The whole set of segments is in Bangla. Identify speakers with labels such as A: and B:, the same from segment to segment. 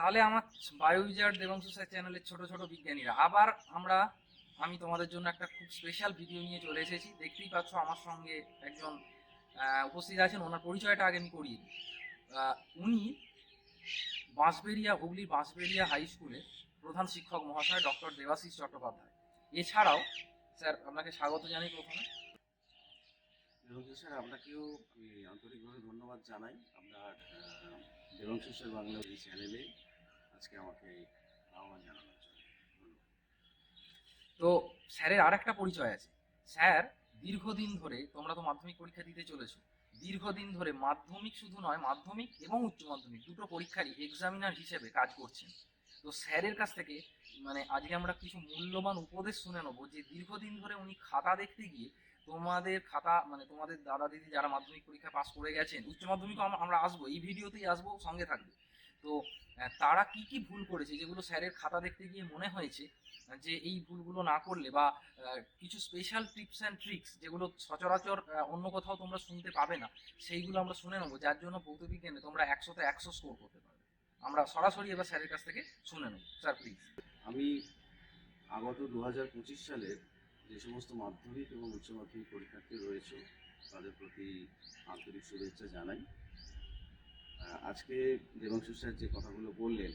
A: তাহলে আমার বায়োইজার দেবাংশু স্যার চ্যানেলের ছোট ছোট বিজ্ঞানীরা। আবার আমরা, আমি তোমাদের জন্য একটা খুব স্পেশাল ভিডিও নিয়ে চলে এসেছি। দেখতেই পাচ্ছ আমার সঙ্গে একজন উপস্থিত আছেন। ওনার পরিচয়টা আগে আমি করিয়ে দিই। উনি বাঁশবেরিয়া হুগলির বাঁশবেরিয়া হাই স্কুলের প্রধান শিক্ষক মহাশয় ডক্টর দেবাশিস চট্টোপাধ্যায়। এছাড়াও, স্যার, আপনাকে স্বাগত জানাই প্রথমে।
B: স্যার, আপনাকেও আমি আন্তরিকভাবে ধন্যবাদ জানাই। আপনার দেবংশু স্যার বাংলা এই চ্যানেলে আজকে আমাকে আহ্বান জানানোর
A: তো স্যারের আর একটা পরিচয় আছে। স্যার, দীর্ঘদিন ধরে তোমরা তো মাধ্যমিক পরীক্ষা দিতে চলেছো। দীর্ঘদিন ধরে মাধ্যমিক শুধু নয়, মাধ্যমিক এবং উচ্চ মাধ্যমিক দুটো পরীক্ষারই এক্সামিনার হিসেবে কাজ করছেন। তো স্যারের কাছ থেকে মানে আজকে আমরা কিছু মূল্যবান উপদেশ শুনে নেব যে দীর্ঘদিন ধরে উনি খাতা দেখতে গিয়ে তোমাদের খাতা মানে তোমাদের দাদা দিদি যারা মাধ্যমিক পরীক্ষা পাস করে গেছেন, উচ্চ মাধ্যমিক আম- আমরা আসব, এই ভিডিওতেই আসব, সঙ্গে থাকবে। তো তারা কি কি ভুল করেছে যেগুলো স্যারের খাতা দেখতে গিয়ে মনে হয়েছে, যে এই ভুলগুলো না করলে বা কিছু স্পেশাল টিপস অ্যান্ড ট্রিক্স যেগুলো সচরাচর অন্য কোথাও তোমরা শুনতে পাবে না, সেইগুলো আমরা শুনে নেব, যার জন্য ভৌতবিজ্ঞানে তোমরা একশোতে একশো স্কোর করতে পারবে। আমরা সরাসরি এবার স্যারের কাছ থেকে শুনে নেব। স্যার প্লিজ
B: আমি আগত দু হাজার পঁচিশ সালের যে সমস্ত মাধ্যমিক এবং উচ্চ মাধ্যমিক পরীক্ষার্থী রয়েছে, তাদের প্রতি আন্তরিক শুভেচ্ছা জানাই। আজকে দেবাংশু স্যার যে কথাগুলো বললেন,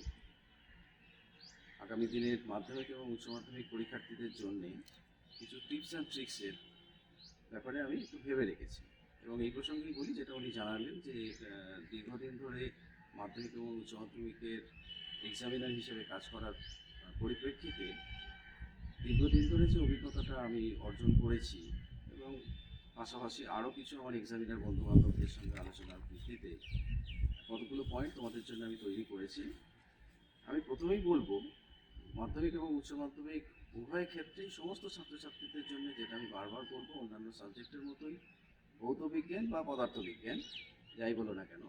B: আগামী দিনের মাধ্যমিক এবং উচ্চ মাধ্যমিক পরীক্ষার্থীদের জন্য কিছু টিপস অ্যান্ড ট্রিক্সের ব্যাপারে আমি একটু ভেবে রেখেছি। এবং এই প্রসঙ্গেই বলি, যেটা উনি জানালেন যে দীর্ঘদিন ধরে মাধ্যমিক এবং উচ্চ মাধ্যমিকের এক্সামিনার হিসেবে কাজ করার পরিপ্রেক্ষিতে দীর্ঘদিন ধরে যে অভিজ্ঞতাটা আমি অর্জন করেছি এবং পাশাপাশি আরও কিছু আমার এক্সামিনার বন্ধু বান্ধবদের সঙ্গে আলোচনার ভিত্তিতে কতগুলো পয়েন্ট তোমাদের জন্য আমি তৈরি করেছি। আমি প্রথমেই বলব, মাধ্যমিক এবং উচ্চ মাধ্যমিক উভয় ক্ষেত্রেই সমস্ত ছাত্রছাত্রীদের জন্য যেটা আমি বারবার বলব, অন্যান্য সাবজেক্টের মতোই, ভৌত বিজ্ঞান বা পদার্থবিজ্ঞান যাই বলো না কেন,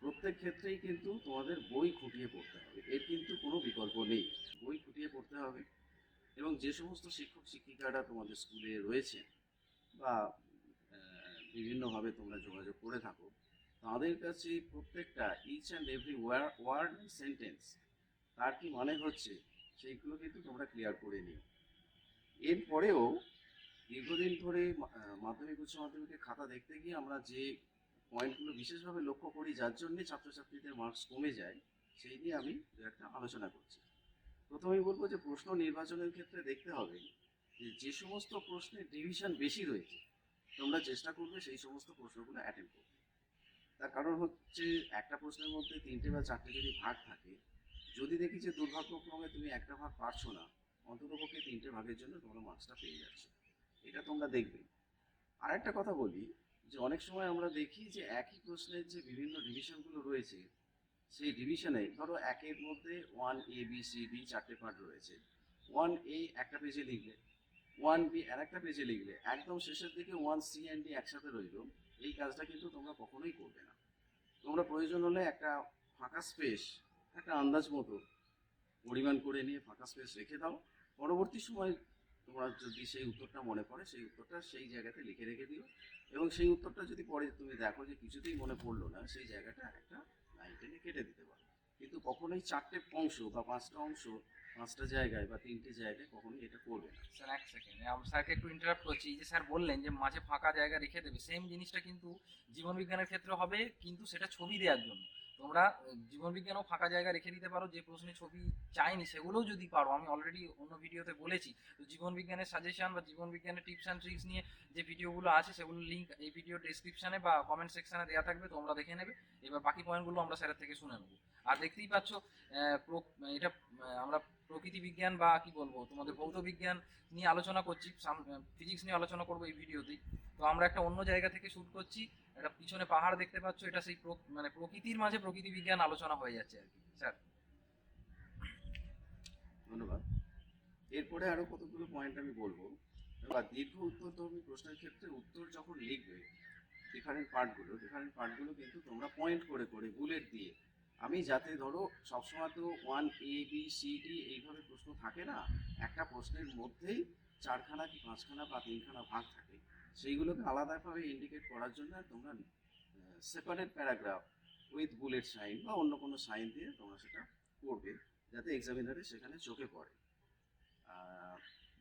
B: প্রত্যেক ক্ষেত্রেই কিন্তু তোমাদের বই খুঁটিয়ে পড়তে হবে। এর কিন্তু কোনো বিকল্প নেই। বই খুঁটিয়ে পড়তে হবে এবং যে সমস্ত শিক্ষক শিক্ষিকারা তোমাদের স্কুলে রয়েছে বা বিভিন্নভাবে তোমরা যোগাযোগ করে থাকো তাদের কাছে প্রত্যেকটা each and every word sentence তার কি মানে হচ্ছে, সেইগুলো কিন্তু তোমরা ক্লিয়ার করে নিও। এরপরেও দীর্ঘদিন ধরে মাধ্যমিক, উচ্চ মাধ্যমিকের খাতা দেখতে গিয়ে আমরা যে পয়েন্টগুলো বিশেষভাবে লক্ষ্য করি, যার জন্যে ছাত্রছাত্রীদের মার্কস কমে যায়, সেই নিয়ে আমি একটা আলোচনা করছি। প্রথমেই বলব যে প্রশ্ন নির্বাচনের ক্ষেত্রে দেখতে হবে যে যে সমস্ত প্রশ্নের ডিভিশন বেশি রয়েছে, তোমরা চেষ্টা করবে সেই সমস্ত প্রশ্নগুলো অ্যাটেম্প করতে। তার কারণ হচ্ছে একটা প্রশ্নের মধ্যে তিনটে বা চারটে যদি ভাগ থাকে, যদি দেখি যে দুর্ভাগ্যক্রমে তুমি একটা ভাগ পারছ না, অন্ততপক্ষে তিনটে ভাগের জন্য তোমরা মার্কসটা পেয়ে যাচ্ছ। এটা তোমরা দেখবে। আর একটা কথা বলি, যে অনেক সময় আমরা দেখি যে একই প্রশ্নের যে বিভিন্ন ডিভিশনগুলো রয়েছে, সেই ডিভিশনে ধরো একের মধ্যে one A B C D চারটে পার্ট রয়েছে। ওয়ান এ একটা পেজে লিখলে ওয়ান বি আর একটা পেজে লিখলে একদম শেষের দিকে ওয়ান সি অ্যান্ড ডি একসাথে রইল। এই কাজটা কিন্তু তোমরা কখনোই করবে না। তোমরা প্রয়োজন হলে একটা ফাঁকা স্পেস একটা আন্দাজ মতো পরিমাণ করে নিয়ে ফাঁকা স্পেস রেখে দাও। পরবর্তী সময় তোমরা যদি সেই উত্তরটা মনে পড়ে, সেই উত্তরটা সেই জায়গাতে লিখে রেখে দিও। এবং সেই উত্তরটা যদি পরে তুমি দেখো যে কিছুতেই মনে পড়ল না, সেই জায়গাটা একটা লাইন টেনে কেটে দিতে পারো। কিন্তু কখনোই চারটে অংশ বা পাঁচটা অংশ পাঁচটা জায়গায় বা তিনটে জায়গায় কখনোই এটা করবে না।
A: স্যার এক সেকেন্ড আমি স্যারকে একটু ইন্টারাপ্ট করছি। যে স্যার বললেন যে মাঝে ফাঁকা জায়গা রেখে দেবে সেম জিনিসটা কিন্তু জীবন বিজ্ঞানের ক্ষেত্রে হবে কিন্তু সেটা ছবি দেওয়ার জন্য। তোমরা আহ, জীবন বিজ্ঞানও ফাঁকা জায়গা রেখে দিতে পারো যে প্রশ্নে ছবি চাইনি সেগুলোও যদি পারো। আমি অলরেডি অন্য ভিডিওতে বলেছি তো জীবন বিজ্ঞানের সাজেশন বা জীবন বিজ্ঞানের টিপস অ্যান্ড ট্রিক্স নিয়ে যে ভিডিওগুলো আছে সেগুলো লিঙ্ক এই ভিডিও ডেসক্রিপশনে বা কমেন্ট সেকশানে দেওয়া থাকবে তোমরা দেখে নেবে। এবার বাকি পয়েন্টগুলো আমরা স্যারের থেকে শুনে নেব। আর দেখতেই পাচ্ছ এটা আমরা প্রকৃতি বিজ্ঞান বা কি বলব, তোমাদের ভৌত বিজ্ঞান নিয়ে আলোচনা করছি ফিজিক্স নিয়ে আলোচনা করব এই ভিডিওতেই তো। আমরা একটা অন্য জায়গা থেকে শুট করছি, একটা পিছনে পাহাড় দেখতে পাচ্ছ, এটা সেই মানে প্রকৃতির মাঝে প্রকৃতি বিজ্ঞান আলোচনা হয়ে যাচ্ছে আর কি, স্যার।
B: ধন্যবাদ। এরপরে আরও কতগুলো পয়েন্ট আমি বলব এবার দীর্ঘ উত্তরধর্মী প্রশ্নের ক্ষেত্রে উত্তর যখন লিখবে ডিফারেন্ট পার্টগুলো ডিফারেন্ট পার্টগুলো কিন্তু তোমরা পয়েন্ট করে করে বুলেট দিয়ে আমি যাতে ধরো সবসময় তো one A B C D এইভাবে প্রশ্ন থাকে না, একটা প্রশ্নের মধ্যেই চারখানা কি পাঁচখানা বা তিনখানা ভাগ থাকে, সেইগুলোকে আলাদাভাবে ইন্ডিকেট করার জন্য তোমরা separate paragraph with bullet sign বা অন্য কোনো সাইন দিয়ে তোমরা সেটা করবে, যাতে এক্সামিনারে সেখানে চোখে পড়ে।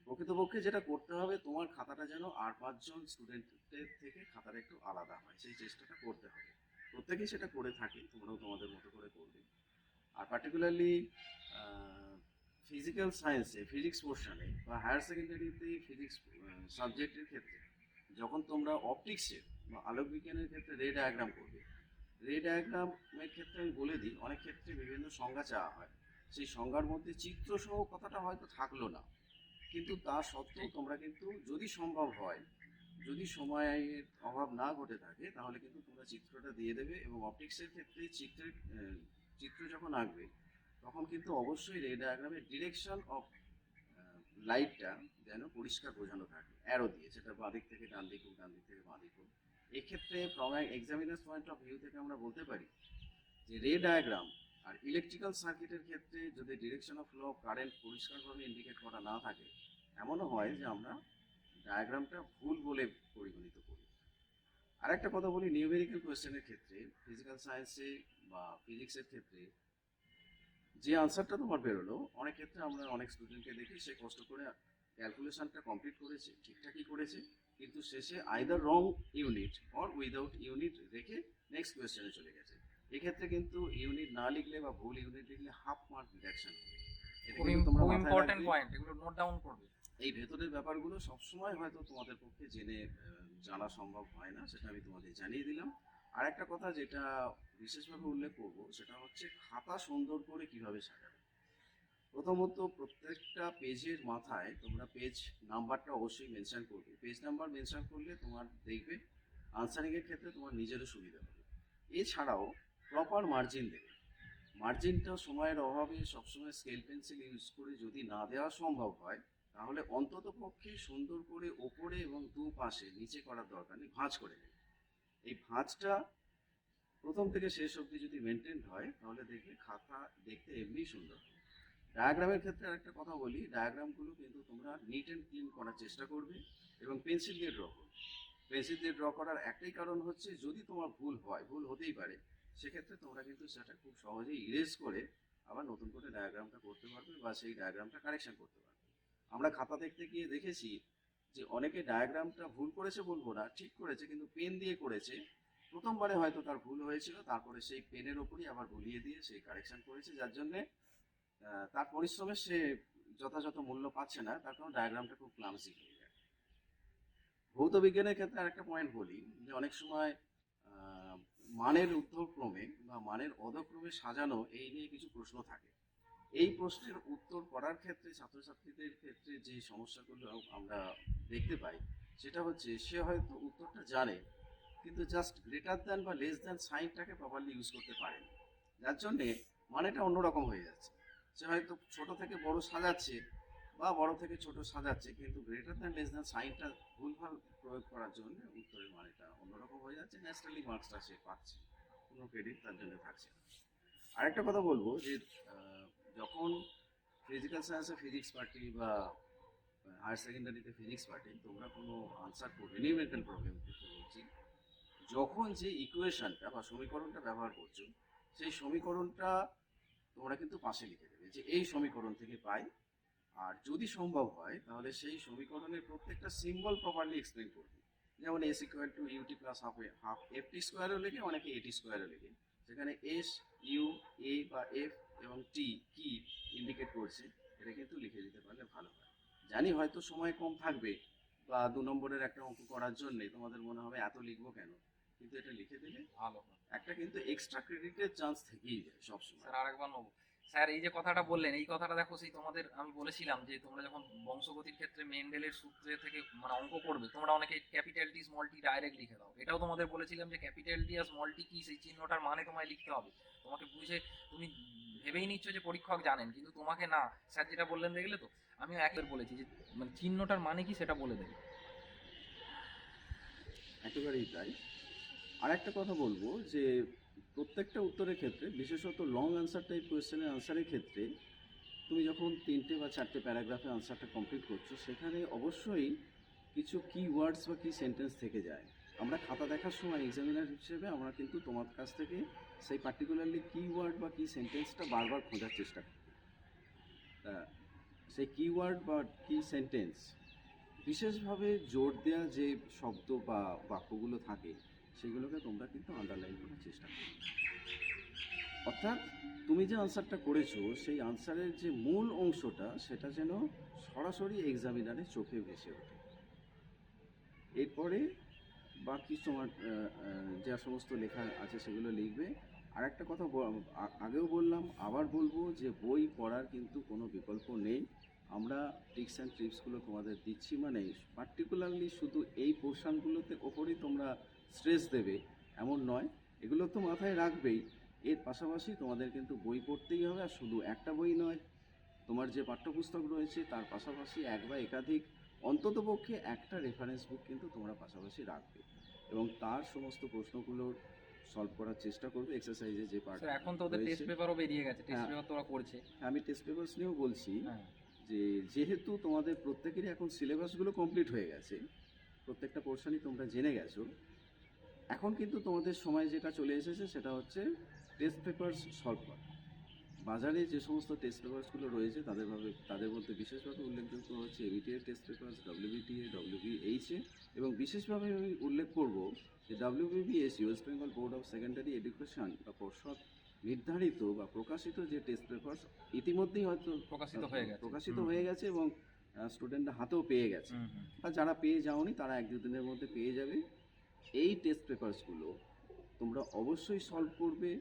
B: প্রকৃতপক্ষে যেটা করতে হবে, তোমার খাতাটা যেন আর পাঁচজন স্টুডেন্টের থেকে খাতাটা একটু আলাদা হয়, সেই চেষ্টাটা করতে হবে। প্রত্যেকেই সেটা করে থাকে, তোমরাও তোমাদের মতো করে করবে। আর পার্টিকুলারলি ফিজিক্যাল সায়েন্সে ফিজিক্স পোর্শনে বা হায়ার সেকেন্ডারিতে ফিজিক্স সাবজেক্টের ক্ষেত্রে, যখন তোমরা অপটিক্সের বা আলোক বিজ্ঞানের ক্ষেত্রে রে ডায়াগ্রাম করবে রে ডায়াগ্রামের ক্ষেত্রে আমি বলে দিই, অনেক ক্ষেত্রে বিভিন্ন সংজ্ঞা চাওয়া হয়। সেই সংজ্ঞার মধ্যে চিত্রসহ কথাটা হয়তো থাকল না। কিন্তু তা সত্ত্বেও তোমরা কিন্তু যদি সম্ভব হয় যদি সময়ের অভাব না ঘটে থাকে, তাহলে কিন্তু তোমরা চিত্রটা দিয়ে দেবে এবং অপটিক্সের ক্ষেত্রে চিত্রের চিত্র যখন আঁকবে, তখন কিন্তু অবশ্যই রে ডায়াগ্রামের ডিরেকশন অফ লাইটটা যেন পরিষ্কার বোঝানো থাকে। অ্যারো দিয়ে, সেটা বাঁ দিক থেকে ডান দিক হোক, ডান দিক থেকে বাঁ দিক হোক। এক্ষেত্রে from examiner's point of view থেকে আমরা বলতে পারি যে রে ডায়াগ্রাম আর ইলেকট্রিক্যাল সার্কিটের ক্ষেত্রে যদি direction of flow of current পরিষ্কারভাবে ইন্ডিকেট করা না থাকে, এমনও হয় যে আমরা ডায়াগ্রামটা ভুল বলে পরিগণিত করি। আরেকটা কথা বলি নিউমেরিক্যাল কোয়েশ্চেনের ক্ষেত্রে ফিজিক্যাল সায়েন্সে বা ফিজিক্সের ক্ষেত্রে যে আনসারটা তোমার বেরোলো অনেক ক্ষেত্রে আমরা অনেক স্টুডেন্টকে দেখি সে কষ্ট করে ক্যালকুলেশনটা কমপ্লিট করেছে ঠিকঠাকই করেছে কিন্তু শেষে either wrong unit or without unit রেখে নেক্সট কোয়েশ্চেনে চলে গেছে। এক্ষেত্রে কিন্তু ইউনিট না লিখলে বা ভুল ইউনিট লিখলে হাফ মার্ক ডিডাকশন এটা কিন্তু তোমরা মাথায়
A: ইম্পর্টেন্ট পয়েন্ট এগুলো নোট ডাউন করবে।
B: এই ভেতরের ব্যাপারগুলো সবসময় হয়তো তোমাদের পক্ষে জেনে জানা সম্ভব হয় না, সেটা আমি তোমাদের জানিয়ে দিলাম। আর একটা কথা যেটা বিশেষভাবে উল্লেখ করব, সেটা হচ্ছে খাতা সুন্দর করে কীভাবে সাজাবে। প্রথমত প্রত্যেকটা পেজের মাথায় তোমরা পেজ নাম্বারটা অবশ্যই মেনশন করবে। পেজ নাম্বার মেনশন করলে তোমার দেখবে আনসারিং এর ক্ষেত্রে তোমার নিজেরও সুবিধা হবে। এছাড়াও প্রপার মার্জিন দেবে। মার্জিনটা সময়ের অভাবে সবসময় স্কেল পেন্সিল ইউজ করে যদি না দেওয়া সম্ভব হয় তাহলে অন্তত পক্ষে সুন্দর করে ওপরে এবং দু পাশে নিচে করার দরকার নেই, ভাঁজ করে নেবে এই ভাঁজটা প্রথম থেকে শেষ অবধি যদি মেনটেন হয়, তাহলে দেখবে খাতা দেখতে এমনি সুন্দর। ডায়াগ্রামের ক্ষেত্রে আরেকটা কথা বলি ডায়াগ্রামগুলো কিন্তু তোমরা নিট অ্যান্ড ক্লিন করার চেষ্টা করবে এবং পেন্সিল দিয়ে ড্র করবে। পেন্সিল দিয়ে ড্র করার একটাই কারণ হচ্ছে, যদি তোমার ভুল হয়, ভুল হতেই পারে, সেক্ষেত্রে তোমরা কিন্তু সেটা খুব সহজেই ইরেজ করে আবার নতুন করে ডায়াগ্রামটা করতে পারবে বা সেই ডায়াগ্রামটা কারেকশন করতে পারবে। আমরা খাতা দেখতে গিয়ে দেখেছি যে অনেকে ডায়াগ্রামটা ভুল করেছে বলব না, ঠিক করেছে, কিন্তু পেন দিয়ে করেছে। প্রথমবারে হয়তো তার ভুল হয়েছিল, তারপরে সেই পেনের ওপরই আবার ভুলিয়ে দিয়ে সেই কারেকশন করেছে, যার জন্যে তার পরিশ্রমের সে যথাযথ মূল্য পাচ্ছে না, তার কারণ ডায়াগ্রামটা খুব ক্লামসি হয়ে যায়। ভৌত বিজ্ঞানের ক্ষেত্রে আরেকটা পয়েন্ট বলি, যে অনেক সময় মানের ঊর্ধ্বক্রমে বা মানের অধক্রমে সাজানো এই নিয়ে কিছু প্রশ্ন থাকে। এই প্রশ্নের উত্তর করার ক্ষেত্রে, ছাত্রছাত্রীদের ক্ষেত্রে যে সমস্যাগুলো আমরা দেখতে পাই, সেটা হচ্ছে সে হয়তো উত্তরটা জানে, কিন্তু জাস্ট গ্রেটার দ্যান বা লেস দ্যান সাইনটাকে প্রপারলি ইউজ করতে পারে না। যার জন্যে মানেটা অন্যরকম হয়ে যাচ্ছে সে হয়তো ছোট থেকে বড় সাজাচ্ছে বা বড় থেকে ছোট সাজাচ্ছে, কিন্তু গ্রেটার দ্যান লেস দ্যান সাইনটা ভুলভাল প্রয়োগ করার জন্য উত্তরের মানেটা অন্যরকম হয়ে যাচ্ছে ন্যাচারালি মার্কসটা সে পাচ্ছে কোনো ক্রেডিট তার জন্য থাকছে আরেকটা কথা বলব যে যখন ফিজিক্যাল সায়েন্সে ফিজিক্স পার্টি বা হায়ার সেকেন্ডারিতে ফিজিক্স পার্টি তোমরা কোনো আনসার করবে নিউমেরিক্যাল প্রবলেম বলছি যখন যে ইকুয়েশনটা বা সমীকরণটা ব্যবহার করছ, সেই সমীকরণটা তোমরা কিন্তু পাশে লিখে দেবে যে এই সমীকরণ থেকে পাই। আর যদি সম্ভব হয়, তাহলে সেই সমীকরণের প্রত্যেকটা সিম্বল প্রপারলি এক্সপ্লেন করবে। যেমন S equal to U T plus half half F T স্কোয়ারও লেগে অনেকে এটি স্কোয়ারও লেগে সেখানে এস ইউ এ বা এফ এবং টি কি ইন্ডিকেট করছে এটা কিন্তু লিখে দিতে পারলে ভালো হয়। জানি হয়তো সময় কম থাকবে বা দু নম্বরের একটা অঙ্ক করার জন্য তোমাদের মনে হবে এত লিখব কেন? কিন্তু এটা লিখে দিলে
A: ভালো
B: একটা কিন্তু এক্সট্রা ক্রেডিটের চান্স থেকেই যায় সবসময়।
A: স্যার আরেকবার নেব। স্যার এই যে কথাটা বললেন এই কথাটা দেখো সেই তোমাদের আমি বলেছিলাম যে তোমরা যখন বংশগতির ক্ষেত্রে মেন্ডেলের সূত্রে থেকে মানে অঙ্ক করবে তোমরা অনেকে capital T small T direct লিখে দাও। এটাও তোমাদের বলেছিলাম যে ক্যাপিটাল টি আর স্মল টি কি সেই চিহ্নটার মানে তোমায় লিখতে হবে। তোমাকে বুঝে তুমি ভেবেই নিচ্ছ যে পরীক্ষক জানেন, কিন্তু তোমাকে না, স্যার যেটা বললেন দেখলে তো? আমিও একবার বলেছি যে মানে চিহ্নটার মানে কি সেটা বলে দেবে।
B: একেবারেই তাই। আর একটা কথা বলব যে, প্রত্যেকটা উত্তরের ক্ষেত্রে, বিশেষত লং আনসার টাইপ কোয়েশ্চেনের আনসারের ক্ষেত্রে, তুমি যখন তিনটে বা চারটে প্যারাগ্রাফে আনসারটা কমপ্লিট করছ, সেখানে অবশ্যই কিছু কি ওয়ার্ডস বা কি সেন্টেন্স থেকে যায়। আমরা খাতা দেখার সময় এক্সামিনার হিসেবে আমরা কিন্তু তোমার কাছ থেকে সেই পার্টিকুলারলি কিওয়ার্ড বা কি সেন্টেন্সটা বারবার খোঁজার চেষ্টা করি। সেই কিওয়ার্ড বা কি সেন্টেন্স বিশেষভাবে জোর দেওয়া যে শব্দ বা বাক্যগুলো থাকে, সেগুলোকে তোমরা কিন্তু আন্ডারলাইন করার চেষ্টা করো। অর্থাৎ তুমি যে আনসারটা করেছ, সেই আনসারের যে মূল অংশটা, সেটা যেন সরাসরি এক্সামিনারের চোখে ভেসে ওঠে। এরপরে বাকি তোমার যা সমস্ত লেখা আছে সেগুলো লিখবে। আর একটা কথা আগেও বললাম, আবার বলব যে বই পড়ার কিন্তু কোনো বিকল্প নেই। আমরা টিপস অ্যান্ড ট্রিপসগুলো তোমাদের দিচ্ছি মানে পার্টিকুলারলি শুধু এই পোর্শনগুলোতে ওপরেই তোমরা স্ট্রেস দেবে, এমন নয়। এগুলো তো মাথায় রাখবেই। এর পাশাপাশি তোমাদের কিন্তু বই পড়তেই হবে, আর শুধু একটা বই নয়। তোমার যে পাঠ্যপুস্তক রয়েছে, তার পাশাপাশি এক বা একাধিক অন্ততপক্ষে একটা রেফারেন্স বুক কিন্তু তোমরা পাশাপাশি রাখবে এবং তার সমস্ত প্রশ্নগুলোর সলভ করার চেষ্টা করবে এক্সারসাইজে যে পার্ট
A: এখন তো ওদের। টেস্ট পেপারও বেরিয়ে গেছে টেস্ট
B: হ্যাঁ।
A: পেপার তো ওরা করছে
B: আমি টেস্ট পেপার্স নিয়েও বলছি
A: হ্যাঁ
B: যে যেহেতু তোমাদের প্রত্যেকেরই এখন সিলেবাসগুলো কমপ্লিট হয়ে গেছে প্রত্যেকটা পোর্শনই তোমরা জেনে গেছো এখন কিন্তু তোমাদের সময় যেটা চলে এসেছে সেটা হচ্ছে টেস্ট পেপার্স সলভ করা বাজারে যে সমস্ত টেস্ট পেপার্সগুলো রয়েছে তাদের ভাবে তাদের মধ্যে বিশেষভাবে উল্লেখযোগ্য হচ্ছে ABTA test papers WBTA WBHA এবং বিশেষভাবে আমি উল্লেখ করব যে WBBS West Bengal Board of Secondary Education বা পর্ষদ নির্ধারিত বা প্রকাশিত যে টেস্ট পেপার্স ইতিমধ্যেই হয়তো
A: প্রকাশিত হয়ে গেছে।
B: প্রকাশিত হয়ে গেছে এবং স্টুডেন্টরা হাতেও পেয়ে গেছে। বা যারা পেয়ে যাওনি তারা এক দুদিনের মধ্যে পেয়ে যাবে। এই টেস্ট পেপারসগুলো তোমরা অবশ্যই সলভ করবে।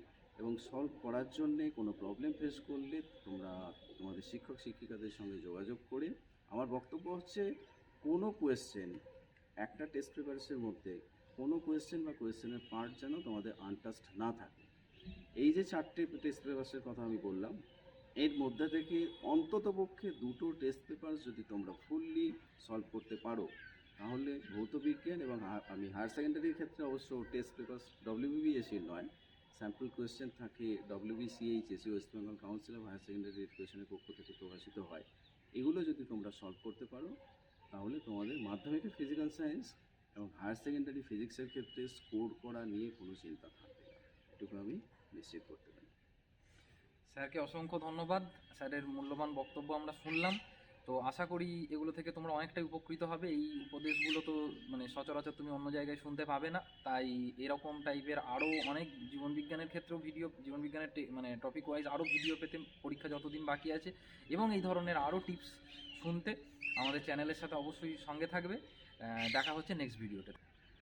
B: এবং সলভ করার জন্যে কোনো প্রবলেম ফেস করলে তোমরা তোমাদের শিক্ষক শিক্ষিকাদের সঙ্গে যোগাযোগ করে আমার বক্তব্য হচ্ছে কোনো কোয়েশ্চেন একটা টেস্ট পেপারসের মধ্যে কোনো কোয়েশ্চেন বা কোয়েশ্চেনের পার্ট যেন তোমাদের আনটাস্ট না থাকে। এই যে চারটে টেস্ট পেপারসের কথা আমি বললাম, এর মধ্যে থেকে অন্ততপক্ষে দুটো টেস্ট পেপার যদি তোমরা ফুললি সলভ করতে পারো, তাহলে ভৌত বিজ্ঞান এবং আমি হায়ার সেকেন্ডারির ক্ষেত্রে অবশ্য টেস্ট পেপার ডব্লিউবিবিএসির নয় স্যাম্পল কোয়েশ্চেন থাকে WBCHSE West Bengal Council of Higher Secondary এডুকেশনের পক্ষ থেকে প্রকাশিত হয়। এগুলো যদি তোমরা সলভ করতে পারো, তাহলে তোমাদের মাধ্যমিকে ফিজিক্যাল সায়েন্স এবং হায়ার সেকেন্ডারি ফিজিক্সের ক্ষেত্রে স্কোর করা নিয়ে কোনো চিন্তা থাকবে না। এটুকু আমি নিশ্চিত করতে পারি।
A: স্যারকে অসংখ্য ধন্যবাদ। স্যারের মূল্যবান বক্তব্য আমরা শুনলাম। তো আশা করি এগুলো থেকে তোমরা অনেকটাই উপকৃত হবে। এই উপদেশগুলো তো মানে সচরাচর তুমি অন্য জায়গায় শুনতে পাবে না। তাই এরকম টাইপের আরও অনেক জীবনবিজ্ঞানের ক্ষেত্রেও ভিডিও জীবনবিজ্ঞানের মানে টপিক ওয়াইজ আরও ভিডিও পেতে পরীক্ষা যতদিন বাকি আছে। এবং এই ধরনের আরও টিপস শুনতে আমাদের চ্যানেলের সাথে অবশ্যই সঙ্গে থাকবে। দেখা হচ্ছে নেক্সট ভিডিওতে